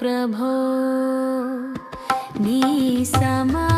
ప్రభో నీ సమా